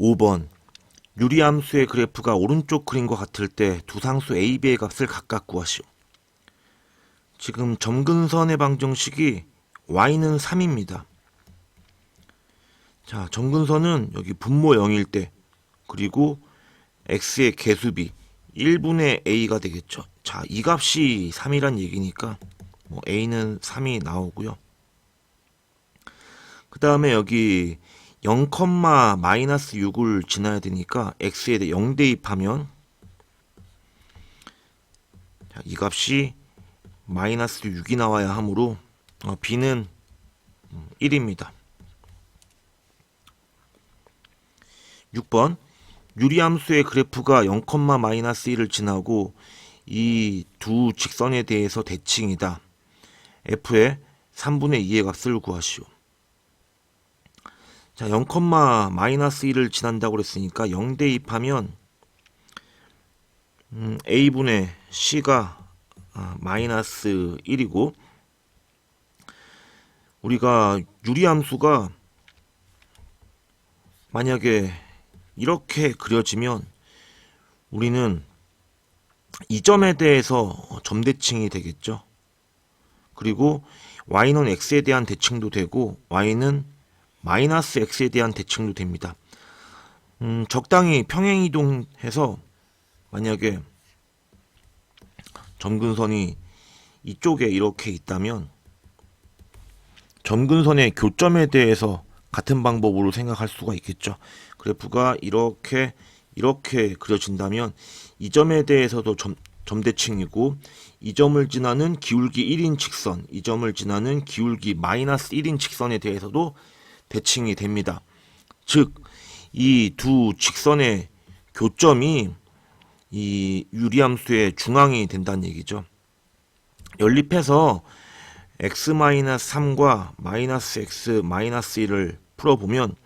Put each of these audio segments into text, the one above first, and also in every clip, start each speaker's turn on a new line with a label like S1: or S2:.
S1: 5번 유리함수의 그래프가 오른쪽 그림과 같을 때 두 상수 A, B의 값을 각각 구하시오. 지금 점근선의 방정식이 y는 3입니다. 자, 점근선은 여기 분모 0일 때 그리고 x의 개수비 1분의 a가 되겠죠. 자, 이 값이 3이란 얘기니까 뭐 a는 3이 나오고요. 그 다음에 여기 0, 마이너스 6을 지나야 되니까 x에 대해 0 대입하면 자, 이 값이 마이너스 6이 나와야 하므로 어, b는 1입니다. 6번 유리함수의 그래프가 0, 마이너스 1을 지나고 이 두 직선에 대해서 대칭이다. f의 3분의 2의 값을 구하시오. 자, 0, 마이너스 1을 지난다고 그랬으니까 0 대입하면 음, a분의 c가 아, 마이너스 1이고 우리가 유리함수가 만약에 이렇게 그려지면 우리는 이 점에 대해서 점대칭이 되겠죠. 그리고 y는 x에 대한 대칭도 되고 y는 마이너스 x에 대한 대칭도 됩니다. 음, 적당히 평행 이동해서 만약에 점근선이 이쪽에 이렇게 있다면 점근선의 교점에 대해서 같은 방법으로 생각할 수가 있겠죠. 그래프가 이렇게 이렇게 그려진다면 이 점에 대해서도 점, 점대칭이고 이 점을 지나는 기울기 1인 직선, 이 점을 지나는 기울기 마이너스 1인 직선에 대해서도 대칭이 됩니다. 즉, 이 두 직선의 교점이 이 유리함수의 중앙이 된다는 얘기죠. 연립해서 x-3과 마이너스 x 마이너스 1을 풀어보면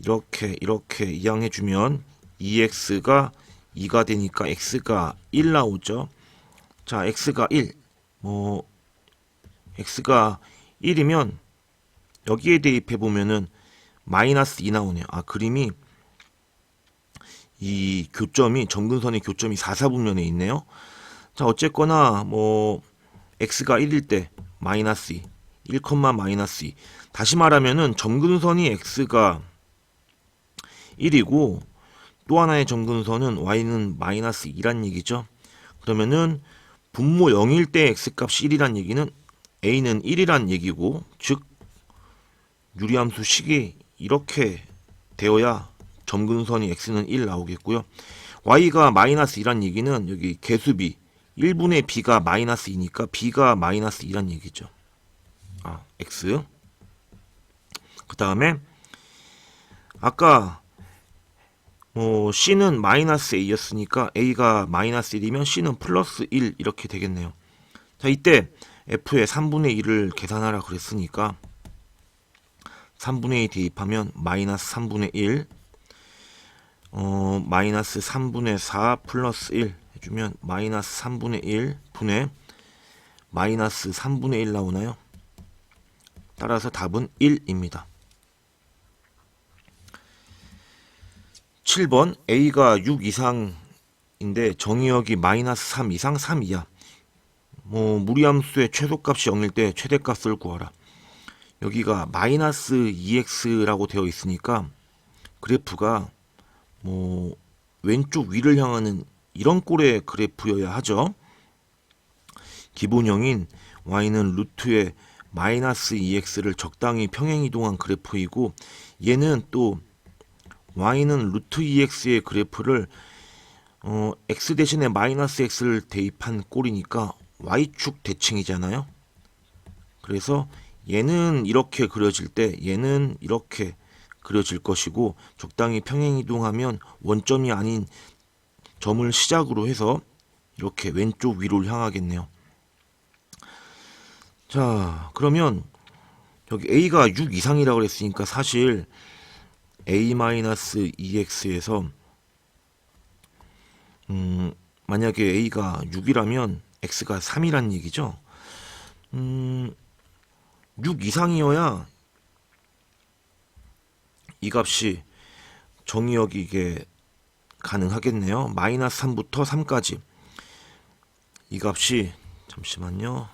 S1: 이렇게 이렇게 이항해주면 2x가 2가 되니까 x가 1 나오죠. 자, x가 1. 뭐 x가 1이면 여기에 대입해 보면은 마이너스 2 나오네요. 아, 그림이 이 교점이 점근선의 교점이 4, 4분면에 있네요. 자, 어쨌거나 뭐 x가 1일 때 마이너스 2, 1, 마이너스 2. 다시 말하면은 점근선이 x가 1이고 또 하나의 점근선은 y는 마이너스 2란 얘기죠. 그러면은 분모 0일 때 x값이 1이란 얘기는 a는 1이란 얘기고 즉 유리함수 식이 이렇게 되어야 점근선이 x는 1 나오겠고요. y가 마이너스 2란 얘기는 여기 개수비 1분의 b가 마이너스 2니까 b가 마이너스 2란 얘기죠. 아, x. 그 다음에 아까 뭐 c는 마이너스 a였으니까 a가 마이너스 1이면 c는 플러스 1 이렇게 되겠네요. 자, 이때 f의 3분의 1을 계산하라 그랬으니까 3분의 2 대입하면 마이너스 3분의 1 어, 마이너스 3분의 4 플러스 1 해주면 마이너스 3분의 1 분의 마이너스 3분의 1 나오나요? 따라서 답은 1입니다. 7번 A가 6 이상인데 정의역이 마이너스 3 이상 3 이하 뭐 무리함수의 최소값이 0일 때 최대값을 구하라 여기가 마이너스 2x라고 되어 있으니까 그래프가 뭐 왼쪽 위를 향하는 이런 꼴의 그래프여야 하죠 기본형인 y는 루트의 마이너스 2x를 적당히 평행 이동한 그래프이고 얘는 또 y는 루트 2x의 그래프를 어, x 대신에 마이너스 x를 대입한 꼴이니까 y축 대칭이잖아요. 그래서 얘는 이렇게 그려질 때 얘는 이렇게 그려질 것이고 적당히 평행 이동하면 원점이 아닌 점을 시작으로 해서 이렇게 왼쪽 위로 향하겠네요. 자, 그러면 여기 a가 6 이상이라고 그랬으니까 사실 a-2x에서 음, 만약에 a가 6이라면 x가 3이란 얘기죠. 음, 6 이상이어야 이 값이 정의역이 이게 가능하겠네요. 마이너스 3부터 3까지 이 값이 잠시만요.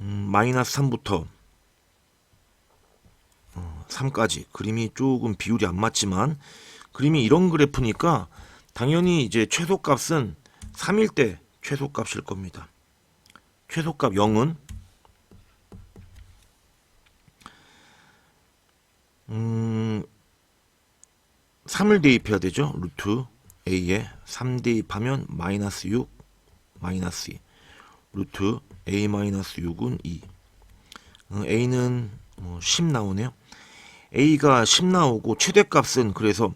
S1: 음, 마이너스 3부터 3까지 그림이 조금 비율이 안 맞지만 그림이 이런 그래프니까 당연히 이제 최소값은 3일 때 최소값일 겁니다. 최소값 0은 음 3을 대입해야 되죠. 루트 a에 3 대입하면 마이너스 6 마이너스 2 루트 a 마이너스 6은 2 어, a는 뭐10 나오네요. a가 10 나오고 최대값은 그래서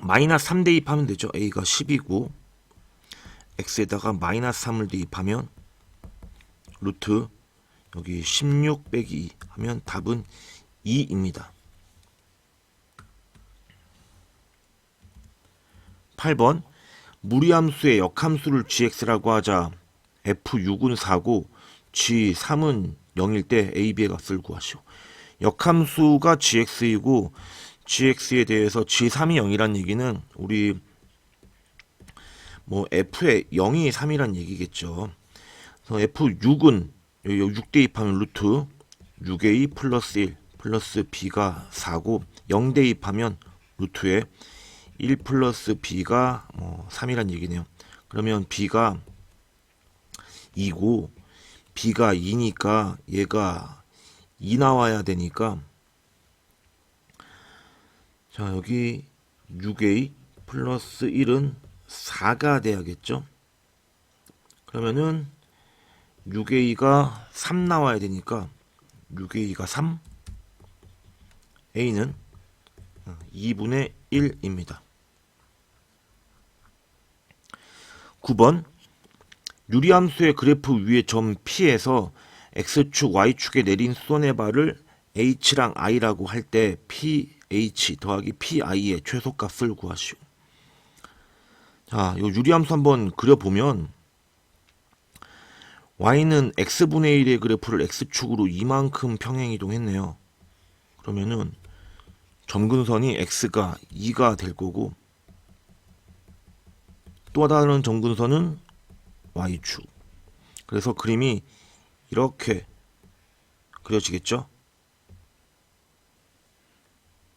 S1: 마이너스 3 대입하면 되죠. a가 10이고 x에다가 마이너스 3을 대입하면 루트 여기 16 빼기 2 하면 답은 2입니다. 8번 무리함수의 역함수를 gx라고 하자 f6은 4고 g3은 0일 때 a, b의 값을 구하시오. 역함수가 gx이고 gx에 대해서 g3이 0이란 얘기는 우리 뭐 f의 0이 3이란 얘기겠죠. 그래서 f6은 여기 6 대 입하면 루트 6a 플러스 1 플러스 b가 4고 0 대 입하면 루트에 1 플러스 b가 뭐 3이란 얘기네요. 그러면 b가 2고 b가 2니까 얘가 2 나와야 되니까 자 여기 6a 플러스 1은 4가 돼야겠죠. 그러면은 6a가 3 나와야 되니까 6a가 3 a는 2분의 1입니다. 9번 유리함수의 그래프 위의 점 P에서 X축, Y축에 내린 발을 H랑 I라고 할 때 PH 더하기 PI의 최소값을 구하시오. 자, 요 유리함수 한번 그려보면 Y는 X분의 1의 그래프를 X축으로 이만큼 평행이동했네요. 그러면은 점근선이 X가 2가 될 거고 또 다른 점근선은 Y축. 그래서 그림이 이렇게 그려지겠죠?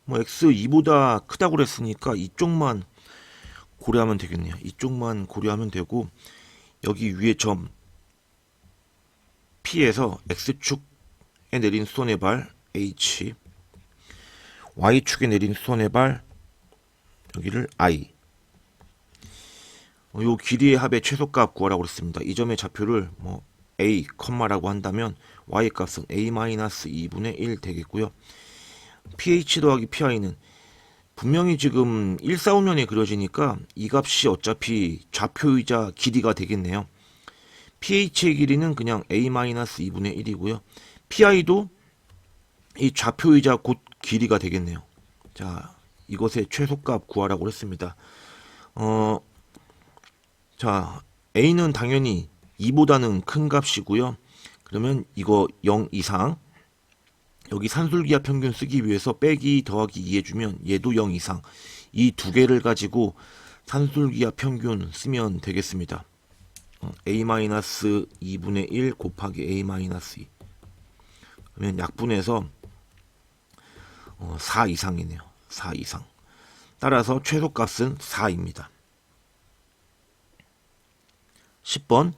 S1: 뭐 X 2보다 크다고 그랬으니까 이쪽만 고려하면 되겠네요. 이쪽만 고려하면 되고 여기 위에 점 P에서 X축에 내린 수선의 발 H Y축에 내린 수선의 발 여기를 I 어, 요 길이의 합의 최소값 구하라고 그랬습니다. 이 점의 좌표를 뭐 a, 컴마라고 한다면 y 값은 a-2분의 1 되겠고요. ph 더하기 pi는 분명히 지금 145면에 그려지니까 이 값이 어차피 좌표이자 길이가 되겠네요. Ph의 길이는 그냥 a-2분의 1이고요. pi도 이 좌표이자 곧 길이가 되겠네요. 자, 이것의 최소값 구하라고 했습니다. 어, 자, a는 당연히 2보다는 큰 값이고요. 그러면 이거 0 이상 여기 산술기압 평균 쓰기 위해서 빼기 더하기 2 해주면 얘도 0 이상 이 두 개를 가지고 산술기압 평균 쓰면 되겠습니다. 어, a-2분의 1 곱하기 a-2 그러면 약분해서 4 어, 이상이네요. 4 이상. 따라서 최소값은 4입니다. 10번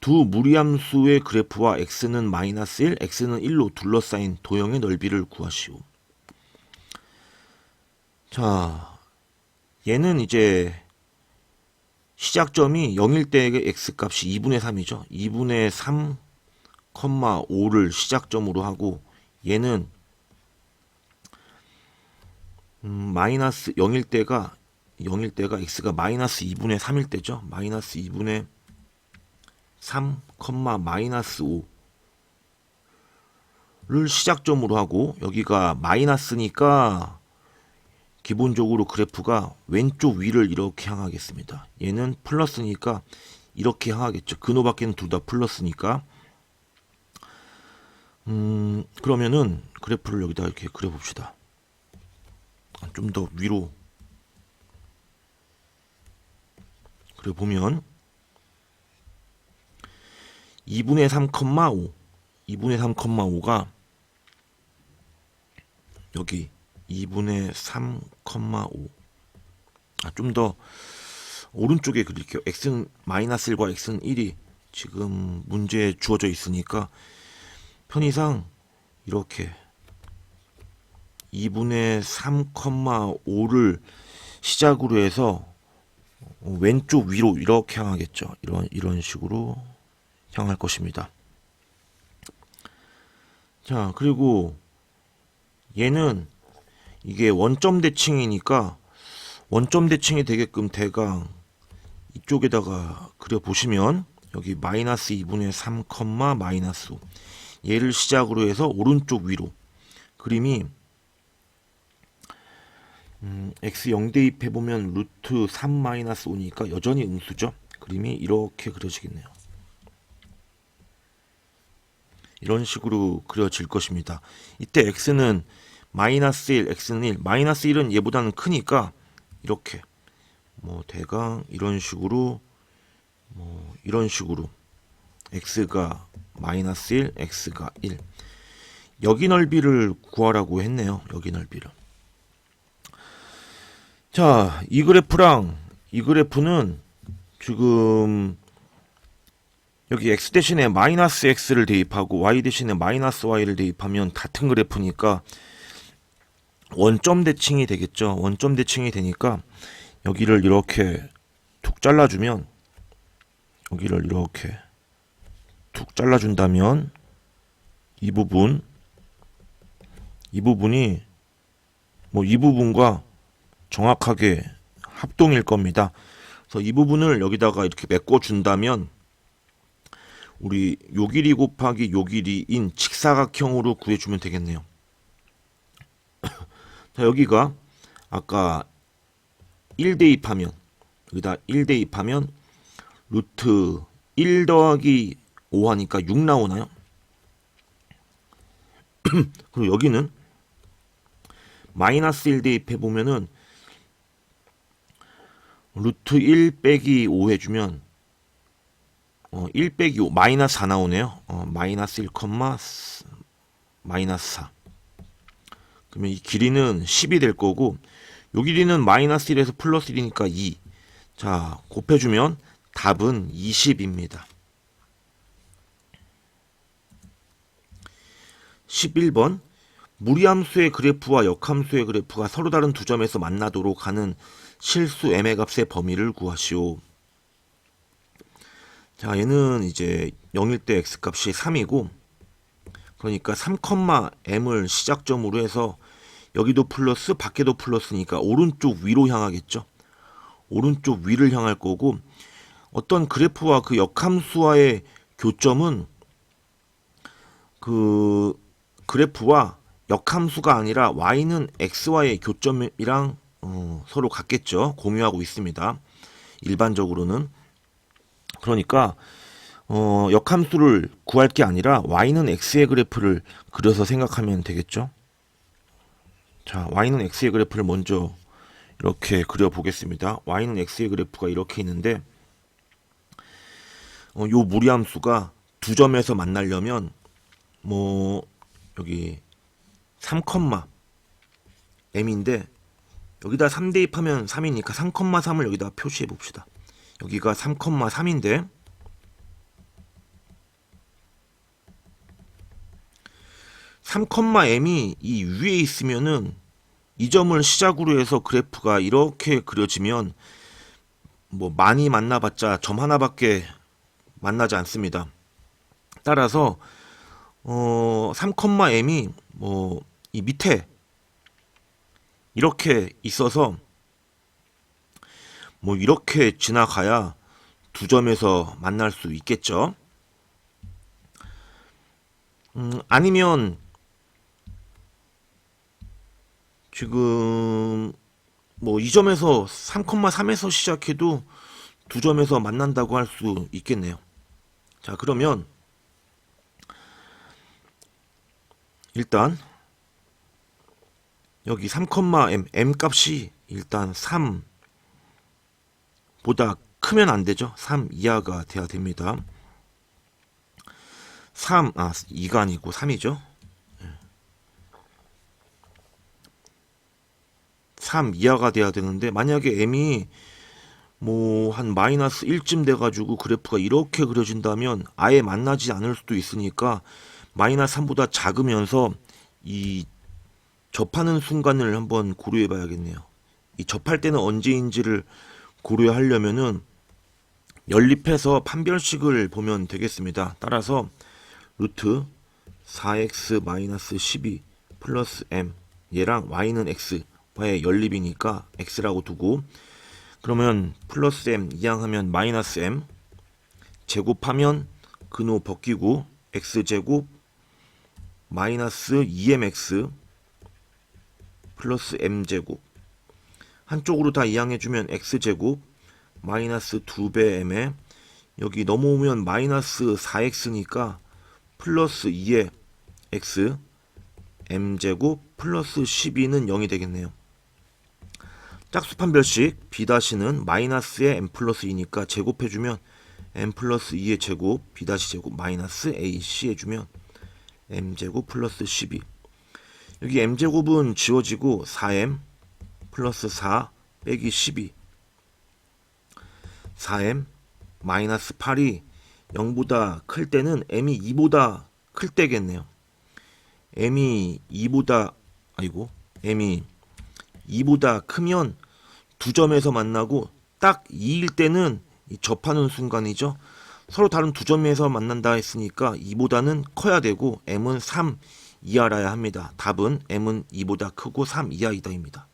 S1: 두 무리함수의 그래프와 x는 마이너스 1, x는 1로 둘러싸인 도형의 넓이를 구하시오. 자, 얘는 이제 시작점이 0일 때의 x값이 2분의 3이죠. 2분의 3, 5를 시작점으로 하고 얘는 음, 마이너스 0일 때가 0일 때가 x가 마이너스 2분의 3일 때죠. 마이너스 2분의 3, 마이너스 5를 시작점으로 하고 여기가 마이너스니까 기본적으로 그래프가 왼쪽 위를 이렇게 향하겠습니다. 얘는 플러스니까 이렇게 향하겠죠. 근호밖에는 둘 다 플러스니까 음 그러면은 그래프를 여기다 이렇게 그려봅시다. 좀 더 위로 그려보면 2분의 3,5 2분의 3,5가 여기 2분의 3,5 아, 좀 더 오른쪽에 그릴게요. x는 마이너스 1과 x는 1이 지금 문제에 주어져 있으니까 편의상 이렇게 2분의 3,5를 시작으로 해서 왼쪽 위로 이렇게 향하겠죠. 이런 이런 식으로 향할 것입니다. 자, 그리고 얘는 이게 원점 대칭이니까 원점 대칭이 되게끔 대강 이쪽에다가 그려 보시면 여기 마이너스 2분의 3, 마이너스 5 얘를 시작으로 해서 오른쪽 위로 그림이 음, x 0 대입 해 보면 루트 3 마이너스 5니까 여전히 음수죠. 그림이 이렇게 그려지겠네요. 이런 식으로 그려질 것입니다. 이때 x는 마이너스 1, x는 1, 마이너스 1은 얘보다는 크니까 이렇게. 뭐 대강 이런 식으로 뭐 이런 식으로 x가 마이너스 1, x가 1 여기 넓이를 구하라고 했네요. 여기 넓이를. 자, 이 그래프랑 이 그래프는 지금 여기 x 대신에 마이너스 x를 대입하고 y 대신에 마이너스 y를 대입하면 같은 그래프니까 원점 대칭이 되겠죠. 원점 대칭이 되니까 여기를 이렇게 툭 잘라주면 여기를 이렇게 툭 잘라준다면 이 부분 이 부분이 뭐 이 부분과 정확하게 합동일 겁니다. 그래서 이 부분을 여기다가 이렇게 메꿔 준다면 우리 요 길이 곱하기 요 길이인 직사각형으로 구해주면 되겠네요. 자 여기가 아까 1 대입하면 여기다 1 대입하면 루트 1 더하기 5 하니까 6 나오나요? 그리고 여기는 마이너스 1 대입 해 보면은 루트 1 빼기 5 해주면 어, 1 빼기 5 마이너스 4 나오네요. 어, 마이너스 1 컴마 마이너스 4 그러면 이 길이는 10이 될 거고 요 길이는 마이너스 1에서 플러스 1이니까 2. 자 곱해주면 답은 20입니다. 11번 무리함수의 그래프와 역함수의 그래프가 서로 다른 두 점에서 만나도록 하는 실수 m의 값의 범위를 구하시오. 자, 얘는 이제 0일 때 x 값이 3이고 그러니까 3,m을 시작점으로 해서 여기도 플러스 밖에도 플러스니까 오른쪽 위로 향하겠죠. 오른쪽 위를 향할 거고 어떤 그래프와 그 역함수와의 교점은 그 그래프와 역함수가 아니라 y는 x와의 교점이랑 어, 서로 같겠죠. 공유하고 있습니다. 일반적으로는 그러니까 어, 역함수를 구할 게 아니라 y는 x의 그래프를 그려서 생각하면 되겠죠. 자, y는 x의 그래프를 먼저 이렇게 그려 보겠습니다. y는 x의 그래프가 이렇게 있는데 어, 요 무리함수가 두 점에서 만나려면 뭐 여기 3, m인데 여기다 3 대입하면 3이니까 3,3을 여기다 표시해 봅시다. 여기가 3,3인데 3,m이 이 위에 있으면은 이 점을 시작으로 해서 그래프가 이렇게 그려지면 뭐 많이 만나봤자 점 하나밖에 만나지 않습니다. 따라서 어 3,m이 뭐 이 밑에 이렇게 있어서 뭐 이렇게 지나가야 두 점에서 만날 수 있겠죠. 음, 아니면 지금 뭐이 점에서 3,3에서 시작해도 두 점에서 만난다고 할 수 있겠네요. 자, 그러면 일단 여기 3,m m 값이 일단 3 보다 크면 안 되죠. 3 이하가 돼야 됩니다. 3, 아, 2가 아니고 3이죠. 3 이하가 돼야 되는데, 만약에 m이 뭐, 한 마이너스 1쯤 돼가지고 그래프가 이렇게 그려진다면 아예 만나지 않을 수도 있으니까 마이너스 3보다 작으면서 이 접하는 순간을 한번 고려해 봐야겠네요. 이 접할 때는 언제인지를 고려하려면은 연립해서 판별식을 보면 되겠습니다. 따라서 루트 4x 마이너스 12 플러스 m 얘랑 y는 x와 의 연립이니까 x라고 두고 그러면 플러스 m 이항하면 마이너스 m 제곱하면 근호 벗기고 x 제곱 마이너스 2mx 플러스 m 제곱 한쪽으로 다 이항해주면 x 제곱 마이너스 2배 m에 여기 넘어오면 마이너스 4x니까 플러스 2의 x m 제곱 플러스 12는 0이 되겠네요. 짝수 판 별식 b 다시는 마이너스의 m 플러스 2니까 제곱해주면 m 플러스 2의 제곱 b 다시 제곱 마이너스 ac 해주면 m 제곱 플러스 12 여기 m 제곱은 지워지고 4m 플러스 4 빼기 12 4m 마이너스 8이 0보다 클 때는 m이 2보다 클 때겠네요. m이 2보다 아이고 m이 2보다 크면 두 점에서 만나고 딱 2일 때는 이 접하는 순간이죠. 서로 다른 두 점에서 만난다 했으니까 2보다는 커야 되고 m은 3 이하라야 합니다. 답은 m은 2보다 크고 3 이하이다입니다.